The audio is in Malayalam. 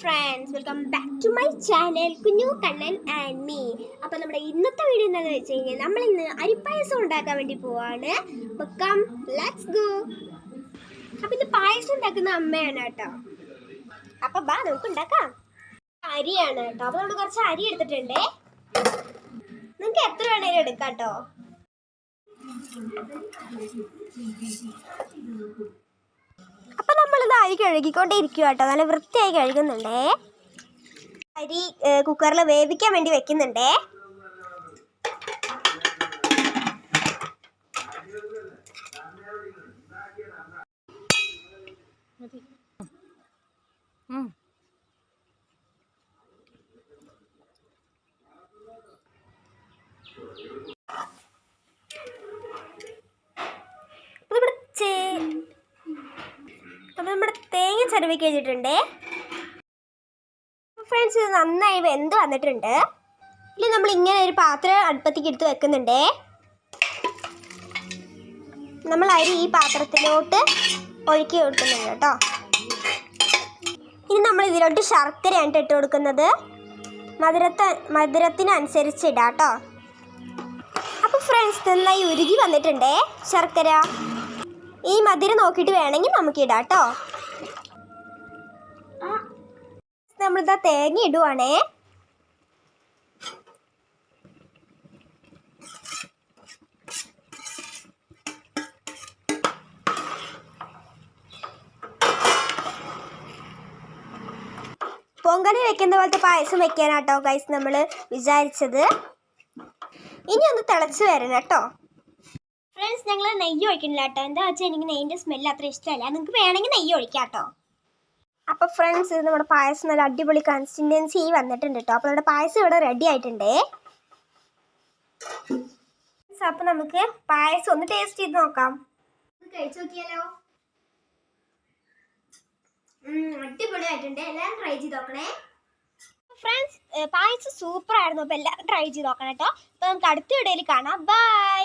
Friends welcome back to my channel Kunju Kannan and me അപ്പോൾ നമ്മുടെ ഇന്നത്തെ വീഡിയോ എന്താണെന്ന് വെച്ച് കഴിഞ്ഞാൽ നമ്മൾ ഇന്ന് അരിപ്പായസം ഉണ്ടാക്കാൻ വേണ്ടി പോവാണ്. അപ്പോൾ കം ലെറ്റ്സ് ഗോ അപ്പോൾ ഇത് പായസം ഉണ്ടാക്കുന്ന അമ്മയാണ് കേട്ടോ. അപ്പോൾ ബാ നമുക്ക് ഉണ്ടാക്കാം. അരിയാണ് കേട്ടോ. അപ്പോൾ നമ്മൾ കുറച്ച് അരി എടുത്തിട്ടുണ്ടേ. നിങ്ങൾക്ക് എത്ര വേണേലും എടുക്കാം കേട്ടോ. അപ്പൊ അരി കഴുകിക്കൊണ്ടേ ഇരിക്കുക കേട്ടോ നല്ല വൃത്തിയായി കഴുകുന്നുണ്ടേ. അരി കുക്കറിൽ വേവിക്കാൻ വേണ്ടി വെക്കുന്നുണ്ടേ. അപ്പൊ തേങ്ങ ചിരവി കഴിഞ്ഞിട്ടുണ്ട്. ഫ്രണ്ട്സ് ഇത് നന്നായി വെന്ത് വന്നിട്ടുണ്ട്. ഇനി നമ്മൾ ഇങ്ങനെ ഒരു പാത്രം അടുപ്പത്തേക്ക് എടുത്ത് വെക്കുന്നുണ്ട്. നമ്മൾ അരി ഈ പാത്രത്തിലോട്ട് ഒഴുക്കി കൊടുക്കുന്നുണ്ട് കേട്ടോ. ഇനി നമ്മൾ ഇതിലോട്ട് ശർക്കരയാണ് ഇട്ട് കൊടുക്കുന്നത്. മധുരത്തെ മധുരത്തിനനുസരിച്ച് ഇടാം കേട്ടോ. അപ്പോൾ ഫ്രണ്ട്സ് നന്നായി ഉരുകി വന്നിട്ടുണ്ടേ ശർക്കര. ഈ മധുരം നോക്കിയിട്ട് വേണമെങ്കിൽ നമുക്ക് ഇടാം കേട്ടോ. നമ്മളിതാ തേങ്ങ ഇടുവാണേ പൊങ്കണി വെക്കുന്ന പോലത്തെ പായസം വെക്കാനാട്ടോ ഗൈസ് നമ്മൾ വിചാരിച്ചത്. ഇനി ഒന്ന് തിളച്ച് വരണം കേട്ടോ. ഫ്രണ്ട്സ് ഞങ്ങൾ നെയ്യ് ഒഴിക്കണില്ല കേട്ടോ. എന്താ വെച്ചാൽ എനിക്ക് നെയ്യിന്റെ സ്മെല്ല് അത്ര ഇഷ്ടമല്ല. നിങ്ങൾക്ക് വേണമെങ്കിൽ നെയ്യ് ഒഴിക്കാം കേട്ടോ. അപ്പോൾ ഫ്രണ്ട്സ് ഇത് നമ്മുടെ പായസം നല്ല അടിപൊളി കൺസിസ്റ്റൻസി വന്നിട്ടുണ്ട് കേട്ടോ അപ്പോൾ നമ്മുടെ പായസം ഇവിടെ റെഡി ആയിട്ടുണ്ടേ. അപ്പോൾ നമുക്ക് പായസം ഒന്ന് ടേസ്റ്റ് ചെയ്ത് നോക്കാം. കഴിച്ചു നോക്കിയാലോ? അടിപൊളിയായിട്ടുണ്ട്. എല്ലാവരും ട്രൈ ചെയ്ത് നോക്കണേ. ഫ്രണ്ട്സ് പായസം സൂപ്പർ ആയിരുന്നു. അപ്പോൾ എല്ലാവരും ട്രൈ ചെയ്ത് നോക്കണം കേട്ടോ അപ്പോൾ നമുക്ക് അടുത്ത വീഡിയോയിൽ കാണാം. ബൈ